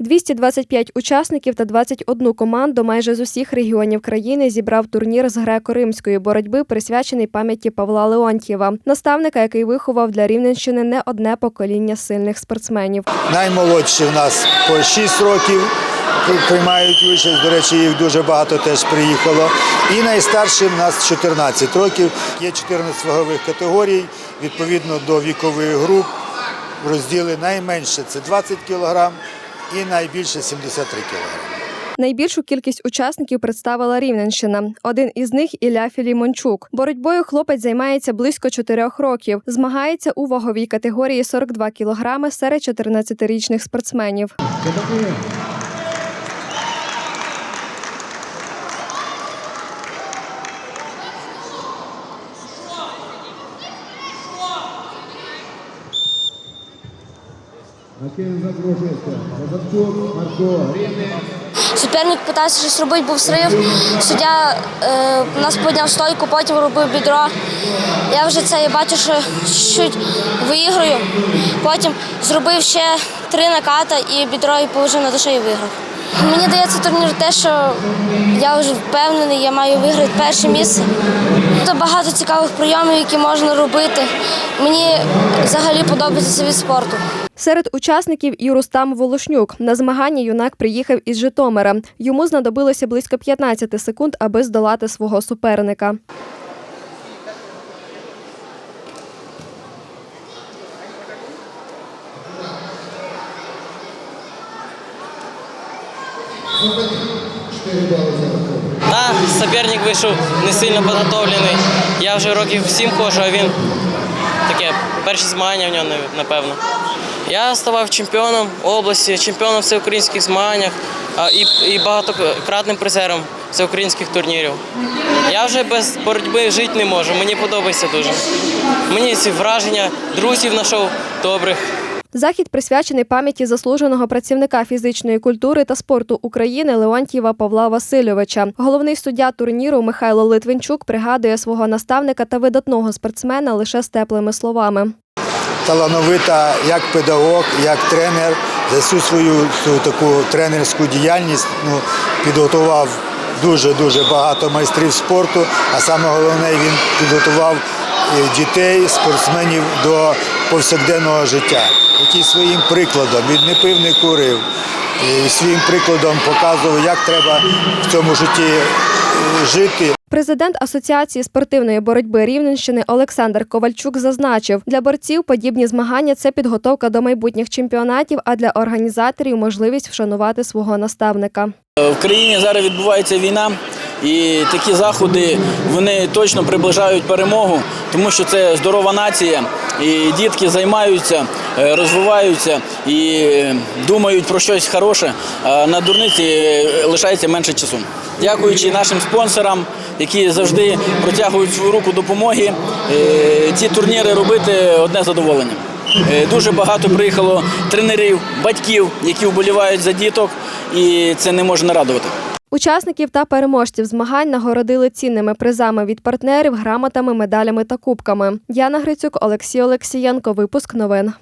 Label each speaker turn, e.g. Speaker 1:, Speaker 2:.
Speaker 1: 225 учасників та 21 команду майже з усіх регіонів країни зібрав турнір з греко-римської боротьби, присвячений пам'яті Павла Леонтьєва, наставника, який виховав для Рівненщини не одне покоління сильних спортсменів.
Speaker 2: Наймолодші в нас по 6 років приймають участь. До речі, їх дуже багато теж приїхало. І найстарші в нас 14 років. Є 14 вагових категорій відповідно до вікових груп. Розділи найменше це 20 кг і найбільше 73 кілограми.
Speaker 1: Найбільшу кількість учасників представила Рівненщина. Один із них Ілля Філімончук. Боротьбою хлопець займається близько чотирьох років. Змагається у ваговій категорії 42 кілограми серед 14-річних спортсменів.
Speaker 3: Суперник питався щось робити, був срив. Суддя е, нас підняв стойку, потім робив бідро. Я вже це я бачу, що чуть виіграю. Потім зробив ще три наката і бідро і положив на душе і виграв. Мені дається турнір те, що я вже впевнений, я маю виграти перше місце. Тут багато цікавих прийомів, які можна робити. Мені взагалі подобається від спорту.
Speaker 1: Серед учасників і Рустам Волошнюк. На змагання юнак приїхав із Житомира. Йому знадобилося близько 15 секунд, аби здолати свого суперника.
Speaker 4: Так, суперник вийшов не сильно підготовлений. Я вже років сім ходжу, а він таке перші змагання в нього напевно. Я ставав чемпіоном області, чемпіоном всеукраїнських змаганнях і, і багатократним призером всеукраїнських турнірів. Я вже без боротьби жити не можу. Мені подобається дуже. Мені ці враження друзів знайшов добрих.
Speaker 1: Захід присвячений пам'яті заслуженого працівника фізичної культури та спорту України Леонтьєва Павла Васильовича. Головний суддя турніру Михайло Литвинчук пригадує свого наставника та видатного спортсмена лише з теплими словами.
Speaker 2: талановита як педагог, як тренер. За всю свою таку тренерську діяльність ну, підготував дуже-дуже багато майстрів спорту, а саме головне, він підготував е, дітей, спортсменів до повсякденного життя, який своїм прикладом, він не пив, не курив, і своїм прикладом показував, як треба в цьому житті е, жити.
Speaker 1: Президент Асоціації спортивної боротьби Рівненщини Олександр Ковальчук зазначив, для борців подібні змагання це підготовка до майбутніх чемпіонатів, а для організаторів можливість вшанувати свого наставника.
Speaker 5: В країні зараз відбувається війна, і такі заходи вони точно приближають перемогу, тому що це здорова нація, і дітки займаються, е, розвиваються і е, думають про щось хороше. А на дурниці е, лишається менше часу. Дякуючи нашим спонсорам, які завжди протягують свою руку допомоги, ці турніри робити одне задоволення. Дуже багато приїхало тренерів, батьків, які вболівають за діток, і це не може нарадувати.
Speaker 1: Учасників та переможців змагань нагородили цінними призами від партнерів, грамотами, медалями та кубками. Яна Грицюк, Олексій Олексієнко. Випуск новин.